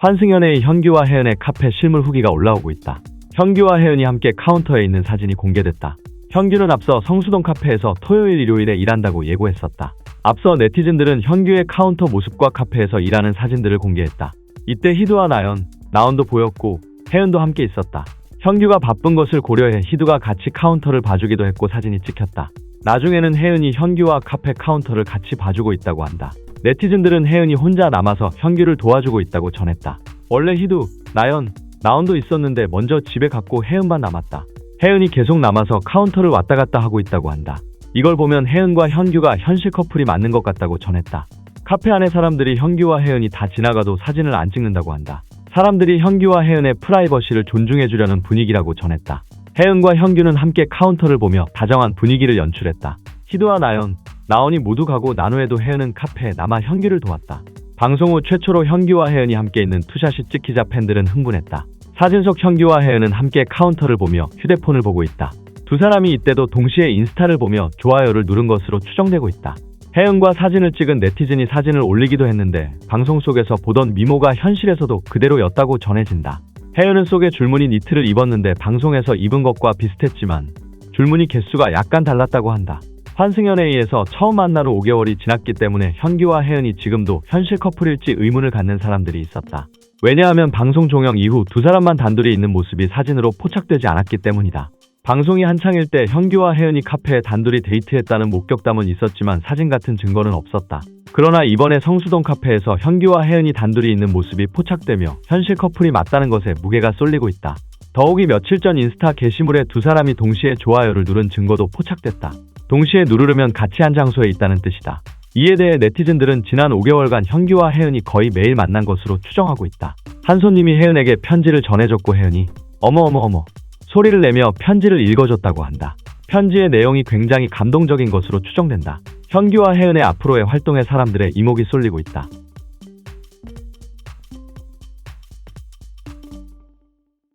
환승연의 현규와 혜은의 카페 실물 후기가 올라오고 있다. 현규와 혜은이 함께 카운터에 있는 사진이 공개됐다. 현규는 앞서 성수동 카페에서 토요일 일요일에 일한다고 예고했었다. 앞서 네티즌들은 현규의 카운터 모습과 카페에서 일하는 사진들을 공개했다. 이때 희두와 나연, 나온도 보였고 혜은도 함께 있었다. 현규가 바쁜 것을 고려해 희두가 같이 카운터를 봐주기도 했고 사진이 찍혔다. 나중에는 혜은이 현규와 카페 카운터를 같이 봐주고 있다고 한다. 네티즌들은 혜은이 혼자 남아서 현규를 도와주고 있다고 전했다. 원래 희두, 나연, 나온도 있었는데 먼저 집에 갔고 혜은만 남았다. 혜은이 계속 남아서 카운터를 왔다 갔다 하고 있다고 한다. 이걸 보면 혜은과 현규가 현실 커플이 맞는 것 같다고 전했다. 카페 안에 사람들이 현규와 혜은이 다 지나가도 사진을 안 찍는다고 한다. 사람들이 현규와 혜은의 프라이버시를 존중해주려는 분위기라고 전했다. 혜은과 현규는 함께 카운터를 보며 다정한 분위기를 연출했다. 희두와 나연, 나온이 모두 가고 난 후에도 혜은은 카페에 남아 현규를 도왔다. 방송 후 최초로 현규와 혜은이 함께 있는 투샷이 찍히자 팬들은 흥분했다. 사진 속 현규와 혜은은 함께 카운터를 보며 휴대폰을 보고 있다. 두 사람이 이때도 동시에 인스타를 보며 좋아요를 누른 것으로 추정되고 있다. 혜은과 사진을 찍은 네티즌이 사진을 올리기도 했는데 방송 속에서 보던 미모가 현실에서도 그대로였다고 전해진다. 혜은은 속에 줄무늬 니트를 입었는데 방송에서 입은 것과 비슷했지만 줄무늬 개수가 약간 달랐다고 한다. 환승연에 의해서 처음 만난 후 5개월이 지났기 때문에 현규와 혜은이 지금도 현실 커플일지 의문을 갖는 사람들이 있었다. 왜냐하면 방송 종영 이후 두 사람만 단둘이 있는 모습이 사진으로 포착되지 않았기 때문이다. 방송이 한창일 때 현규와 혜은이 카페에 단둘이 데이트했다는 목격담은 있었지만 사진 같은 증거는 없었다. 그러나 이번에 성수동 카페에서 현규와 혜은이 단둘이 있는 모습이 포착되며 현실 커플이 맞다는 것에 무게가 쏠리고 있다. 더욱이 며칠 전 인스타 게시물에 두 사람이 동시에 좋아요를 누른 증거도 포착됐다. 동시에 누르면 같이 한 장소에 있다는 뜻이다. 이에 대해 네티즌들은 지난 5개월간 현규와 혜은이 거의 매일 만난 것으로 추정하고 있다. 한 손님이 혜은에게 편지를 전해줬고 혜은이 어머 어머 어머 소리를 내며 편지를 읽어줬다고 한다. 편지의 내용이 굉장히 감동적인 것으로 추정된다. 현규와 혜은의 앞으로의 활동에 사람들의 이목이 쏠리고 있다.